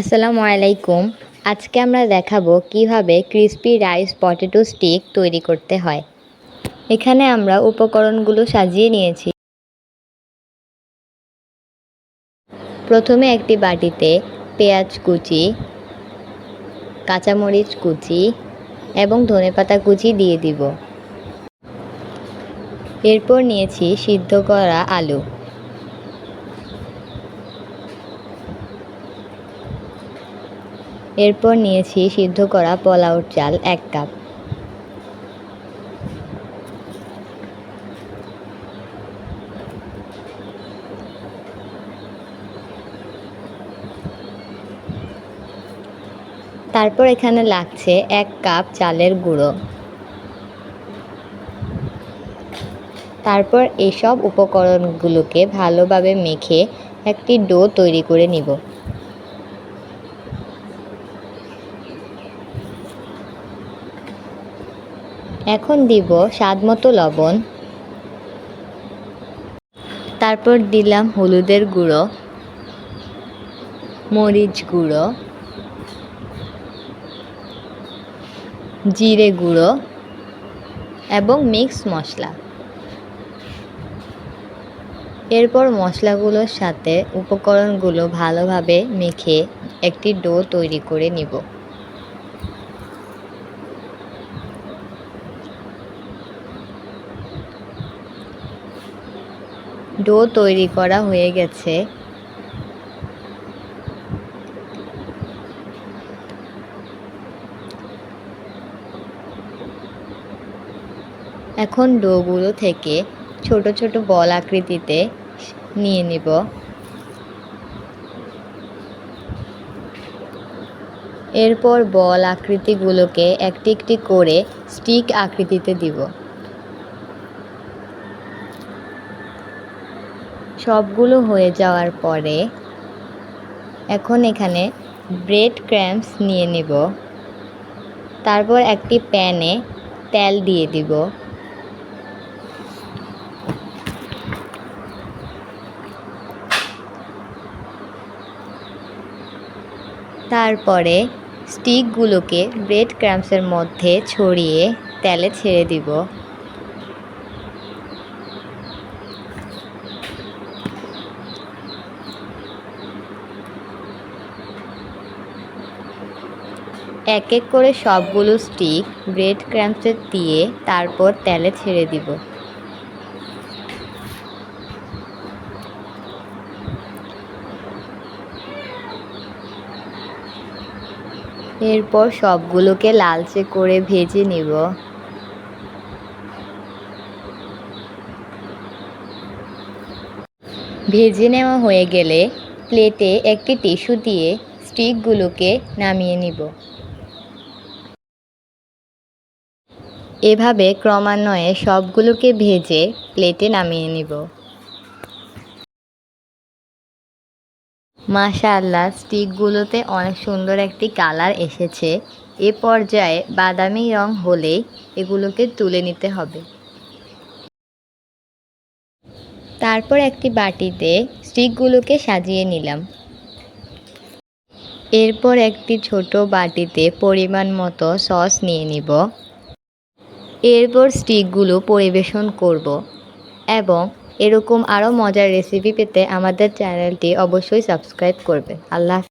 আসসালামু আলাইকুম। আজকে আমরা দেখাবো কীভাবে ক্রিসপি রাইস পটেটো স্টিক তৈরি করতে হয়। এখানে আমরা উপকরণগুলো সাজিয়ে নিয়েছি। প্রথমে একটি বাটিতে পেঁয়াজ কুচি, কাঁচামরিচ কুচি এবং ধনেপাতা কুচি দিয়ে দিব। এরপর নিয়েছি সিদ্ধ করা আলু। এরপর নিয়েছি সিদ্ধ করা পোলাওর চাল এক কাপ। তারপর এখানে লাগছে এক কাপ চালের গুঁড়ো। তারপর এসব উপকরণগুলোকে ভালোভাবে মেখে একটি ডো তৈরি করে নিব। এখন দিব স্বাদ মতো লবণ। তারপর দিলাম হলুদের গুঁড়ো, মরিচ গুঁড়ো, জিরে গুঁড়ো এবং মিক্স মশলা। এরপর মশলাগুলোর সাথে উপকরণগুলো ভালোভাবে মেখে একটি ডো তৈরি করে নিব। ডো তৈরি করা হয়ে গেছে। এখন ডোগুলো থেকে ছোট ছোট বল আকৃতিতে নিয়ে নিব। এরপর বল আকৃতিগুলোকে একটি একটি করে স্টিক আকৃতিতে দিব। সবগুলো হয়ে যাওয়ার পরে এখন এখানে ব্রেড ক্র্যাম্পস নিয়ে নিব। তারপর একটি প্যানে তেল দিয়ে দিব। তারপরে স্টিকগুলোকে ব্রেড ক্র্যাম্পসের মধ্যে ছড়িয়ে তেলে ছেড়ে দিব। এক এক করে সবগুলো স্টিক ব্রেড ক্রাম্পসে দিয়ে তারপর তেলে ছেড়ে দিব। এরপর সবগুলোকে লালচে করে ভেজে নিব। ভেজে নেওয়া হয়ে গেলে প্লেটে একটি টিস্যু দিয়ে স্টিকগুলোকে নামিয়ে নিব। এভাবে ক্রমান্বয়ে সবগুলোকে ভেজে প্লেটে নামিয়ে নিব। মাশাআল্লাহ, স্টিকগুলোতে অনেক সুন্দর একটি কালার এসেছে। এ পর্যায়ে বাদামি রং হলেই এগুলোকে তুলে নিতে হবে। তারপর একটি বাটিতে স্টিকগুলোকে সাজিয়ে নিলাম। এরপর একটি ছোট বাটিতে পরিমাণ মতো সস নিয়ে নিব। এরপর স্টিকগুলো পরিবেশন করব। এবং এরকম আরও মজার রেসিপি পেতে আমাদের চ্যানেলটি অবশ্যই সাবস্ক্রাইব করবে আল্লাহ